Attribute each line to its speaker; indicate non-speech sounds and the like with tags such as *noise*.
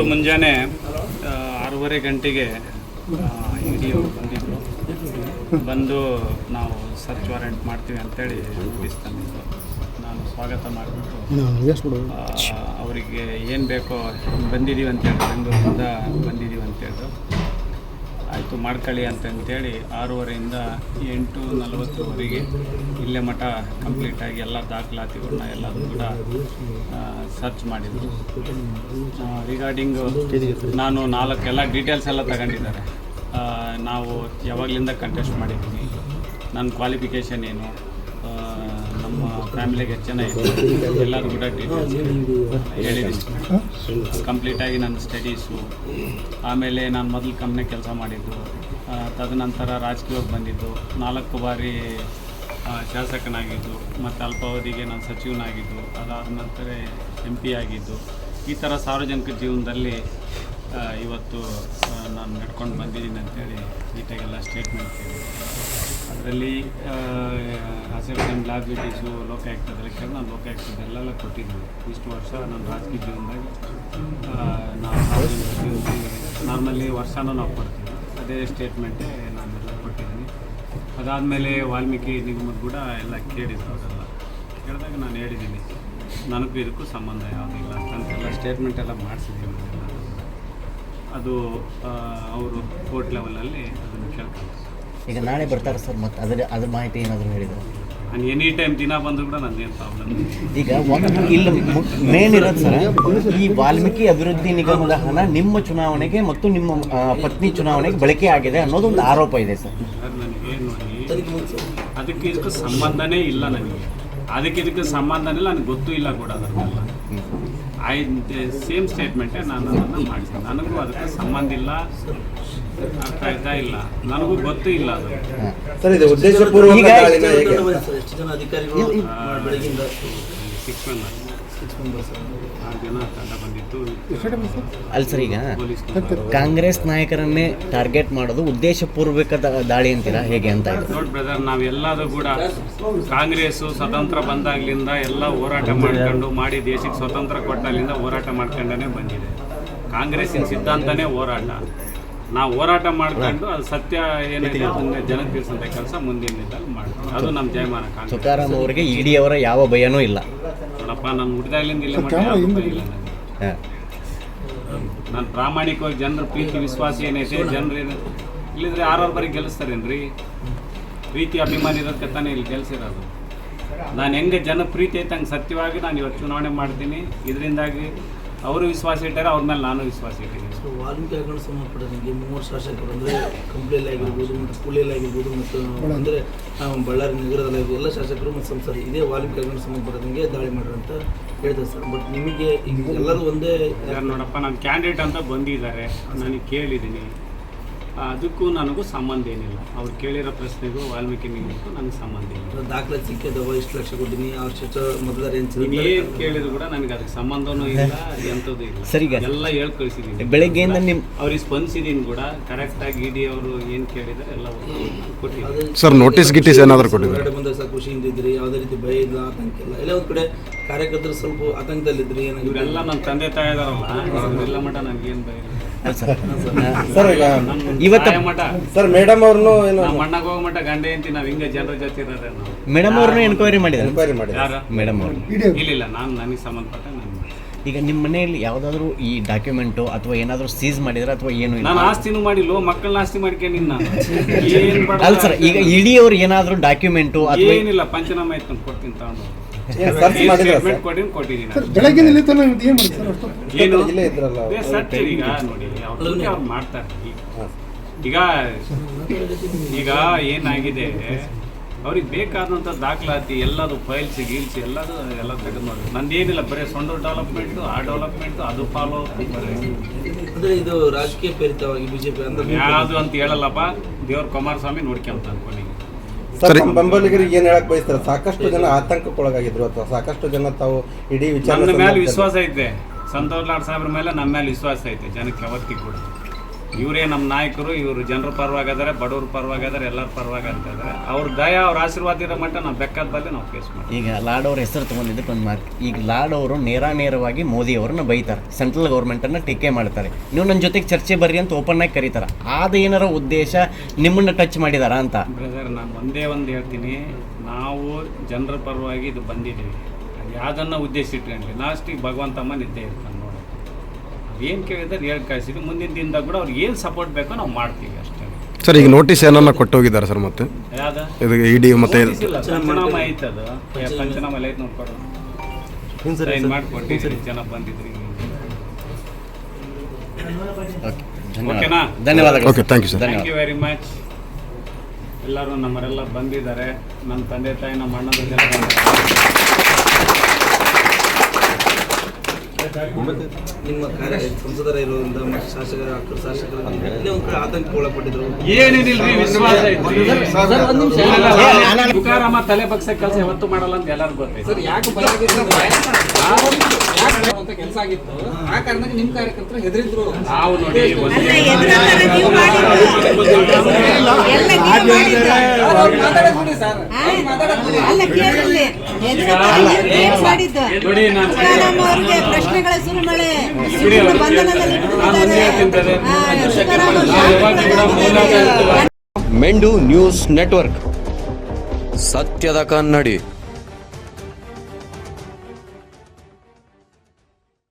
Speaker 1: ಇವತ್ತು ಮುಂಜಾನೆ ಆರೂವರೆ ಗಂಟೆಗೆ ಹಿರಿಯವರು ಬಂದಿದ್ದರು ಬಂದು ನಾವು ಸರ್ಚ್ ವಾರೆಂಟ್ ಮಾಡ್ತೀವಿ ಅಂತೇಳಿ ನೋಟಿಸ್ ನಾನು ಸ್ವಾಗತ ಮಾಡಿಬಿಟ್ಟು ಅವರಿಗೆ ಏನು ಬೇಕೋ ಬಂದಿದ್ದೀವಿ ಅಂತೇಳಿ ಬೆಂಗಳೂರಿಂದ ಬಂದಿದ್ದೀವಿ ಅಂತೇಳಿದ್ರು ಆಯಿತು, ಮಾಡ್ಕೊಳ್ಳಿ ಅಂತಂತೇಳಿ ಆರೂವರೆಯಿಂದ ಎಂಟು ನಲವತ್ತರವರೆಗೆ ಇಲ್ಲೇ ಮಠ ಕಂಪ್ಲೀಟಾಗಿ ಎಲ್ಲ ದಾಖಲಾತಿಗಳನ್ನ ಎಲ್ಲ ಕೂಡ ಸರ್ಚ್ ಮಾಡಿದರು. ರಿಗಾರ್ಡಿಂಗ್ ನಾನು ನಾಲ್ಕು ಎಲ್ಲ ಡೀಟೇಲ್ಸ್ ಎಲ್ಲ ತಗೊಂಡಿದ್ದಾರೆ. ನಾವು ಯಾವಾಗಲಿಂದ ಕಂಟೆಸ್ಟ್ ಮಾಡಿದ್ದೀನಿ ನನ್ನ ಕ್ವಾಲಿಫಿಕೇಷನ್ ಏನು? ಫ್ಯಾಮಿಲಿಗೆ ಚೆನ್ನಾಗಿದೆ ಎಲ್ಲರೂ ಕೂಡ ಹೇಳಿದ್ದೀನಿ ಕಂಪ್ಲೀಟಾಗಿ ನನ್ನ ಸ್ಟಡೀಸು ಆಮೇಲೆ ನಾನು ಮೊದಲು ಕಂಪ್ನಿ ಕೆಲಸ ಮಾಡಿದ್ದು. ತದನಂತರ ರಾಜಕೀಯಕ್ಕೆ ಬಂದಿದ್ದು. ನಾಲ್ಕು ಬಾರಿ ಶಾಸಕನಾಗಿದ್ದು. ಮತ್ತು ಅಲ್ಪಾವಧಿಗೆ ನಾನು ಸಚಿವನಾಗಿದ್ದು. ಅದಾದ ನಂತರ ಎಂ ಪಿ ಆಗಿದ್ದು. ಈ ಥರ ಸಾರ್ವಜನಿಕ ಜೀವನದಲ್ಲಿ ಇವತ್ತು ನಾನು ನಡ್ಕೊಂಡು ಬಂದಿದ್ದೀನಿ ಅಂತೇಳಿ ನೀಟಾಗೆಲ್ಲ ಸ್ಟೇಟ್ಮೆಂಟ್ ಕೇಳಿ ಅದರಲ್ಲಿ ಹಸಿರು ಲಾಬಿಲಿಟೀಸು ಲೋಕಾಯುಕ್ತ ಅದಕ್ಕೆ ನಾನು ಲೋಕಾಯುಕ್ತದಲ್ಲೆಲ್ಲ ಕೊಟ್ಟಿದ್ದೀನಿ. ಇಷ್ಟು ವರ್ಷ ನನ್ನ ರಾಜಕೀಯ ಜೀವನದಾಗ ನಾವು ನಾರ್ಮಲಿ ವರ್ಷನೂ ನಾವು ಕೊಡ್ತೀವಿ. ಅದೇ ಸ್ಟೇಟ್ಮೆಂಟೇ ನಾನೆಲ್ಲ ಕೊಟ್ಟಿದ್ದೀನಿ. ಅದಾದಮೇಲೆ ವಾಲ್ಮೀಕಿ ನಿಗಮದ ಕೂಡ ಎಲ್ಲ ಕೇಳಿದ್ರು ಅವರೆಲ್ಲ. ಕೇಳಿದಾಗ ನಾನು ಹೇಳಿದ್ದೀನಿ, ನನಗೂ ಇದಕ್ಕೂ ಸಂಬಂಧ ಯಾವುದಿಲ್ಲ ಅಂತೆಲ್ಲ ಸ್ಟೇಟ್ಮೆಂಟ್ ಎಲ್ಲ ಮಾಡಿಸಿದ್ದೀನಿ ಅದು ಅವರು ಕೋರ್ಟ್ ಲೆವೆಲಲ್ಲಿ ಅದನ್ನು ಕೇಳ್ಕೊಂಡು
Speaker 2: ಈಗ ನಾಳೆ ಬರ್ತಾರೆ ಸರ್ ಮತ್ತೆ ಅದರ ಅದ್ರ ಮಾಹಿತಿ ಏನಾದರೂ ಹೇಳಿದ್ರು.
Speaker 1: ನಾನು ಎನಿ ಟೈಮ್ ದಿನ ಬಂದರೂ ಕೂಡ ನಂದೇನು ಪ್ರಾಬ್ಲಮ್
Speaker 2: ಈಗ ಒಂದು ಇಲ್ಲಿ ಮೇನ್ ಇರೋದು ಸರ್ ಈ ವಾಲ್ಮೀಕಿ ಅಭಿವೃದ್ಧಿ ನಿಗಮದ ಹಣ ನಿಮ್ಮ ಚುನಾವಣೆಗೆ ಮತ್ತು ನಿಮ್ಮ ಆ, ಪತ್ನಿ ಚುನಾವಣೆಗೆ ಬಳಕೆ ಆಗಿದೆ ಅನ್ನೋದೊಂದು ಆರೋಪ ಇದೆ ಸರ್.
Speaker 1: ಸರ್ ನನಗೆ ನೋಡಿ ಅದಕ್ಕೆ ಇದಕ್ಕೆ ಸಂಬಂಧನೇ ಇಲ್ಲ ನನಗೆ. ಅದಕ್ಕೆ ಇದಕ್ಕೆ ಸಂಬಂಧನೇ ಇಲ್ಲ ನನಗೆ ಗೊತ್ತೂ ಇಲ್ಲ ಕೂಡ ಅದನ್ನೆಲ್ಲ ಐ ಸೇಮ್ ಸ್ಟೇಟ್ಮೆಂಟೇ ನಾನು ಅದನ್ನು ಮಾಡ್ತೀನಿ. ನನಗೂ ಅದಕ್ಕೆ ಸಂಬಂಧ ಇಲ್ಲ ಅರ್ಥ ಆಯ್ತಾ ಇಲ್ಲ. ನನಗೂ ಗೊತ್ತೂ ಇಲ್ಲ ಅದು. ಸಿಕ್ಸ್ ಮೆಂಬರ್ಸ್ ಆರು ಜನ ತಂಡ ಬಂದಿತ್ತು
Speaker 2: ಅಲ್ಲಿ ಸರ್ ಈಗ ಕಾಂಗ್ರೆಸ್ ನಾಯಕರನ್ನೇ ಟಾರ್ಗೆಟ್ ಮಾಡೋದು ಉದ್ದೇಶಪೂರ್ವಕ ದಾಳಿ ಅಂತೀರಾ? ಹೇಗೆ ಅಂತ
Speaker 1: ನೋಡಿ ಬ್ರದರ್ ನಾವೆಲ್ಲರೂ ಕೂಡ ಕಾಂಗ್ರೆಸ್ ಸ್ವತಂತ್ರ ಬಂದಾಗ್ಲಿಂದ ಎಲ್ಲ ಹೋರಾಟ ಮಾಡ್ಕೊಂಡು ಮಾಡಿ ದೇಶಕ್ಕೆ ಸ್ವತಂತ್ರ ಕೊಟ್ಟಲ್ಲಿಂದ ಹೋರಾಟ ಮಾಡ್ಕೊಂಡೇ ಬಂದಿದೆ. ಕಾಂಗ್ರೆಸ್ಸಿನ ಸಿದ್ಧಾಂತನೇ ಹೋರಾಟ. ನಾವು ಹೋರಾಟ ಮಾಡ್ಕೊಂಡು ಅದು ಸತ್ಯ ಏನಿದೆ ಅದನ್ನ ಜನ ತಿಳಿಸಂತ ಕೆಲಸ ಮುಂದಿನ ದಿನದಲ್ಲಿ ಮಾಡ್ತೀವಿ. ಅದು ನಮ್ಮ ಜಯಮಾನ ಕಾಂಗ್ರೆಸ್.
Speaker 2: ಅವರಿಗೆ ಇಡಿ ಅವರ ಯಾವ ಭಯನೂ ಇಲ್ಲ.
Speaker 1: ನೋಡಪ್ಪ ನಾನು ಹುಟ್ಟಿದಾಗ್ಲಿಂದ ಇಲ್ಲ ಮಟ್ಟ ಇಲ್ಲ. ನಾನು ಪ್ರಾಮಾಣಿಕವಾಗಿ ಜನರ ಪ್ರೀತಿ ವಿಶ್ವಾಸ ಏನೈತೆ ಜನರು ಏನು ಇಲ್ಲಿದ್ರೆ ಆರವ್ರ ಬರೀ ಗೆಲ್ಲಿಸ್ತಾರೇನ್ರಿ? ಪ್ರೀತಿ ಅಭಿಮಾನಿ ಇರೋದಕ್ಕೆ ತಾನೇ ಇಲ್ಲಿ ಗೆಲ್ಸಿರೋದು ನಾನು ಹೆಂಗೆ ಜನ ಪ್ರೀತಿ ಐತೆ ಹಂಗೆ ಸತ್ಯವಾಗಿ ನಾನು ಇವತ್ತು ಚುನಾವಣೆ ಮಾಡ್ತೀನಿ. ಇದರಿಂದಾಗಿ ಅವರು ವಿಶ್ವಾಸ ಇಟ್ಟಾರೆ ಅವ್ರ ಮೇಲೆ ನಾನು ವಿಶ್ವಾಸ ಇಟ್ಟಿದ್ದೀನಿ.
Speaker 3: ವಾಲ್ಮೀಕಿ ಹಗರಣ ಸಂಬಂಧಪಟ್ಟಂಗೆ ಮೂವರು ಶಾಸಕರು ಅಂದರೆ ಕಂಪ್ಲಿಯಲ್ಲಿ ಆಗಿರ್ಬೋದು ಮತ್ತು ಪುಳಿಯಲ್ಲಿ ಆಗಿರ್ಬೋದು ಮತ್ತು ಅಂದರೆ ಬಳ್ಳಾರಿ ನಗರದಲ್ಲಿ ಆಗಿರ್ಬೋದು ಎಲ್ಲ ಶಾಸಕರು ಮತ್ತು ಸಂಸದ ಇದೇ ವಾಲ್ಮೀಕಿ ಹಗರಣ ಸಂಬಂಧಪಟ್ಟಂಗೆ ದಾಳಿ ಮಾಡ್ರಿ ಅಂತ ಹೇಳ್ತಾರೆ ಸರ್ ಬಟ್ ನಿಮಗೆ ಎಲ್ಲರೂ ಒಂದೇ
Speaker 1: ಯಾರು ನೋಡಪ್ಪ ನಾನು ಕ್ಯಾಂಡಿಡೇಟ್ ಅಂತ ಬಂದಿದ್ದಾರೆ. ನನಗೆ ಕೇಳಿದ್ದೀನಿ. ಅದಕ್ಕೂ ನನಗೂ ಸಂಬಂಧ ಏನಿಲ್ಲ. ಅವ್ರು ಕೇಳಿರೋ ಪ್ರಶ್ನೆಗೂ ವಾಲ್ಮೀಕಿ ನಿಮಗೂ ನನಗೆ ಸಂಬಂಧ ಇಲ್ಲ.
Speaker 3: ದಾಖಲೆ ಸಿಕ್ಕಿದವ ಇಷ್ಟು ಲಕ್ಷ ಕೊಡ್ತೀನಿ ಅವ್ರ
Speaker 1: ಏನು ಕೇಳಿದ್ರು ಕೂಡ ನನಗೆ ಅದಕ್ಕೆ ಸಂಬಂಧನೂ ಇಲ್ಲ ಎಂಥದ್ದು ಇಲ್ಲ.
Speaker 2: ಸರಿ
Speaker 1: ಎಲ್ಲ ಹೇಳಿ ಕಳಿಸಿದ್ದೀನಿ
Speaker 2: ಬೆಳಗ್ಗೆಯಿಂದ ನಿಮ್ಮ
Speaker 1: ಅವ್ರಿಗೆ ಸ್ಪಂದಿಸಿದ್ದೀನಿ ಕೂಡ. ಕರೆಕ್ಟಾಗಿ ಇಡಿ ಅವರು ಏನು ಕೇಳಿದ್ದಾರೆ ಎಲ್ಲ ಕೊಟ್ಟಿದ್ದೀನಿ
Speaker 4: ಸರ್ ನೋಟಿಸ್ ಗಿಟ್ಟಿಸ್ ಏನಾದರೂ ಕೊಟ್ಟಿದ್ದಾರೆ?
Speaker 3: ಎರಡು ಬಂದಾಗ ಸಹ ಖುಷಿಯಿಂದ ಇದ್ರಿ ಯಾವುದೇ ರೀತಿ ಭಯ ಇಲ್ಲ ಆತಂಕ ಇಲ್ಲ. ಎಲ್ಲ ಒಂದು ಕಡೆ ಕಾರ್ಯಕರ್ತರು ಸ್ವಲ್ಪ ಆತಂಕದಲ್ಲಿದ್ರಿ ಏನಾಗಿದೆ
Speaker 1: ಇವರೆಲ್ಲ ನನ್ನ ತಂದೆ ತಾಯಿ ಇದಾರಲ್ಲ ಎಲ್ಲ ಮಟ್ಟ ನನಗೇನು ಭಯ ಇಲ್ಲ.
Speaker 2: ಸರ್
Speaker 5: ಸರ್ ಈಗ
Speaker 2: ಇವತ್ತು-
Speaker 5: ಸರ್ ಮೇಡಮ್ ಅವ್ರನ್ನು ಏನು
Speaker 1: ನಮ್ಮ ಅಣ್ಣಗೆ ಹೋಗೋ ಮಟ್ಟ ಗಂಡೆ ಅಂತಿ ನಾವು ಹಿಂಗೆ ಜನರ ಜೊತೆ ಇರೋದೇ ನಾವು.
Speaker 2: ಮೇಡಮ್ ಅವ್ರನ್ನೂ ಎನ್ಕ್ವೈರಿ ಮಾಡಿದ್ದಾರೆ?
Speaker 5: ಎನ್ಕ್ವೈರಿ ಮಾಡಿದ್ದಾರೆ.
Speaker 1: ಯಾರು?
Speaker 2: ಮೇಡಮ್ ಅವ್ರು.
Speaker 1: ಇಲ್ಲ ನಾನು ನನಗೆ ಸಂಬಂಧಪಟ್ಟ ನಾನು
Speaker 2: ಈಗ ನಿಮ್ಮ ಮನೆಯಲ್ಲಿ ಯಾವುದಾದ್ರೂ ಈ ಡಾಕ್ಯುಮೆಂಟು ಅಥವಾ ಏನಾದರೂ ಸೀಸ್ ಮಾಡಿದ್ರೆ ಅಥವಾ ಏನು ಇಲ್ಲ?
Speaker 1: ನಾನು ಆಸ್ತಿನೂ ಮಾಡಿಲ್ಲ ಮಕ್ಕಳನ್ನ ಆಸ್ತಿ ಮಾಡ್ಕೊಂಡಿನಿ ನಾನು *laughs* ಏನ್
Speaker 2: ಅಲ್ಲ ಸರ್ ಈಗ ಇಡೀ ಅವ್ರು ಏನಾದರೂ ಡಾಕ್ಯುಮೆಂಟು ಅಥವಾ
Speaker 1: ಏನಿಲ್ಲ ಪಂಚನಾಮ ಆಯ್ತು ನಾನು ಕೊಡ್ತೀನಿ ತಗೊಂಡು
Speaker 6: ಬೆಳಗ್ಗೆ ಮಾಡಿ
Speaker 1: ಈಗ ನೋಡಿ ಅವ್ರ ಮಾಡ್ತಾರೆ ಈಗ. ಈಗ ಏನಾಗಿದೆ? ಅವ್ರಿಗೆ ಬೇಕಾದಂಥ ದಾಖಲಾತಿ ಎಲ್ಲದು ಫೈಲ್ಸ್ ಗೀಲ್ಸ್ ಎಲ್ಲದು ಎಲ್ಲ ತೆಗೆದು ನಂದು ಏನಿಲ್ಲ ಬರೀ ಸೊಂಡು ಡೆವಲಪ್ಮೆಂಟು ಆ ಡೆವಲಪ್ಮೆಂಟು ಅದು ಫಾಲೋ
Speaker 3: ಅಂದರೆ ಇದು ರಾಜಕೀಯ ಪ್ರೇರಿತವಾಗಿ ಬಿಜೆಪಿ ಅಂದ್ರೆ
Speaker 1: ಯಾವುದು ಅಂತ ಹೇಳಲ್ಲಪ್ಪ ದೇವ್ರ ಕುಮಾರಸ್ವಾಮಿ ನೋಡ್ಕೊಂತ ಅನ್ಕೊಂಡಿನಿ
Speaker 5: ಸರ್. ನಮ್ಮ ಬೆಂಬಲಿಗರಿಗೆ ಏನ್ ಹೇಳಕ್ ಬಯಸ್ತಾರೆ? ಸಾಕಷ್ಟು ಜನ ಆತಂಕಕ್ಕೊಳಗಾಗಿದ್ರು ಅಥವಾ ಸಾಕಷ್ಟು ಜನ ತಾವು ಇಡೀ ವಿಚಾರ
Speaker 1: ಮೇಲೆ ವಿಶ್ವಾಸ ಐತೆ ಸಂತೋಷ್ ಲಾಡ್ ಸಾಹೇಬ್ರ ಮೇಲೆ ನಮ್ಮ ಮೇಲೆ ವಿಶ್ವಾಸ ಐತೆ ಜನಕ್ಕೆ ಯಾವತ್ತಿಗೂ ಕೂಡ. ಇವರೇ ನಮ್ಮ ನಾಯಕರು ಇವರು ಜನರ ಪರವಾಗಿದ್ದಾರೆ ಬಡವ್ರ ಪರವಾಗಿದ್ದಾರೆ ಎಲ್ಲರ ಪರವಾಗಿ ಅಂತ ಇದ್ದಾರೆ ಅವ್ರ ದಯ ಅವ್ರ ಆಶೀರ್ವಾದ ಇರೋ ಮಟ್ಟ ನಾವು ಬೆಕ್ಕದ ಬಲ್ಲಿ ನಾವು ಫೇಸ್ ಮಾಡ್ತೀವಿ.
Speaker 2: ಈಗ ಲಾಡ್ ಅವ್ರ ಹೆಸರು ತಗೊಂಡಿದ್ದಕ್ಕೆ ಒಂದು ಮಾರ್ಕ್. ಈಗ ಲಾಡ್ ಅವರು ನೇರ ನೇರವಾಗಿ ಮೋದಿ ಅವ್ರನ್ನ ಬೈತಾರೆ. ಸೆಂಟ್ರಲ್ ಗೌರ್ಮೆಂಟನ್ನು ಟೀಕೆ ಮಾಡ್ತಾರೆ. ನೀವು ನನ್ನ ಜೊತೆಗೆ ಚರ್ಚೆ ಬರ್ರಿ ಅಂತ ಓಪನ್ ಆಗಿ ಕರೀತಾರೆ. ಆದ ಏನಾರ ಉದ್ದೇಶ ನಿಮ್ಮನ್ನ ಟಚ್ ಮಾಡಿದಾರ ಅಂತ?
Speaker 1: ಬ್ರದರ್ ನಾನು ಒಂದೇ ಒಂದು ಹೇಳ್ತೀನಿ. ನಾವು ಜನರ ಪರವಾಗಿ ಇದು ಬಂದಿದ್ದೀವಿ. ಯಾವುದನ್ನು ಉದ್ದೇಶ ಇಟ್ಕೊಂಡ್ರಿ? ಲಾಸ್ಟಿಗೆ ಭಗವಂತಮ್ಮ ನಿದ್ದೆ ಇರ್ತಾನೆ. ಏನು ಕೇಳಿದ್ರೆ ಹೇಳಿ ಕಳಿಸಿದ್ರು ಮುಂದಿನ ದಿನದಾಗ ಕೂಡ ಅವ್ರಿಗೆ ಏನು ಸಪೋರ್ಟ್ ಬೇಕೋ ನಾವು ಮಾಡ್ತೀವಿ ಅಷ್ಟೇ.
Speaker 4: ಸರ್ ಈಗ ನೋಟಿಸ್ ಏನನ್ನ ಕೊಟ್ಟೋಗಿದ್ದಾರೆ ಸರ್ ಮತ್ತೆ?
Speaker 1: ಯಾವ್ದು?
Speaker 4: ಇದು ಇಡಿ ಮತ್ತೆ
Speaker 1: Notice ಇಲ್ಲ, ಪಂಚನಾಮ ಐತೆ. ಅದು. ಪಂಚನಾಮ. ಎಲ್ಲ ಐತೆ ನೋಡ್ಕೊಡು ಸೈನ್ ಮಾಡಿಕೊಟ್ಟಿದ್ರಿ ಜನ ಬಂದಿದ್ರಿ
Speaker 2: ಓಕೆ
Speaker 1: ಓಕೆನಾ?
Speaker 2: ಧನ್ಯವಾದ ಧನ್ಯವಾದಗಳು
Speaker 4: okay thank you sir
Speaker 1: thank you very much ಎಲ್ಲರೂ ನಮ್ಮರೆಲ್ಲ ಬಂದಿದ್ದಾರೆ. ನಮ್ಮ ತಂದೆ ತಾಯಿ ನಮ್ಮ ಅಣ್ಣದ ಜನ
Speaker 3: ನಿಮ್ಮ ಕಾರ್ಯ ಸಂಸದರ ಇರೋದ್ರಿಂದ ಶಾಸಕರ ಶಾಸಕರ ಇಲ್ಲೇ ಒಂದು ಕಡೆ ಆತಂಕಕ್ಕೆ ಒಳಪಟ್ಟಿದ್ರು
Speaker 1: ಏನೇನಿಲ್ರಿ ತುಕಾರಾಮ ತಲೆ ಬಗ್ಸ ಕೆಲಸ ಯಾವತ್ತು ಮಾಡಲ್ಲ ಅಂತ ಎಲ್ಲರಿಗೂ ಗೊತ್ತೈತಿ.
Speaker 7: ಯಾಕೆ ಕೆಲಸ ಆಗಿತ್ತು? ಆ ಕಾರಣಕ್ಕೆ ನಿಮ್ ಕಾರ್ಯಕರ್ತರು ಹೆದರಿದ್ರು.
Speaker 1: ನಾವು ನೋಡಿ
Speaker 7: ಸರ್
Speaker 8: ಅಲ್ಲ
Speaker 1: ನಾನು
Speaker 8: ಅವ್ರಿಗೆ ಪ್ರಶ್ನೆಗಳ ಸುರಿಮಳೆ. ಬಂಧನದಲ್ಲಿ
Speaker 9: ಮೆಂಡು ನ್ಯೂಸ್ ನೆಟ್ವರ್ಕ್. ಸತ್ಯದ ಕನ್ನಡಿ.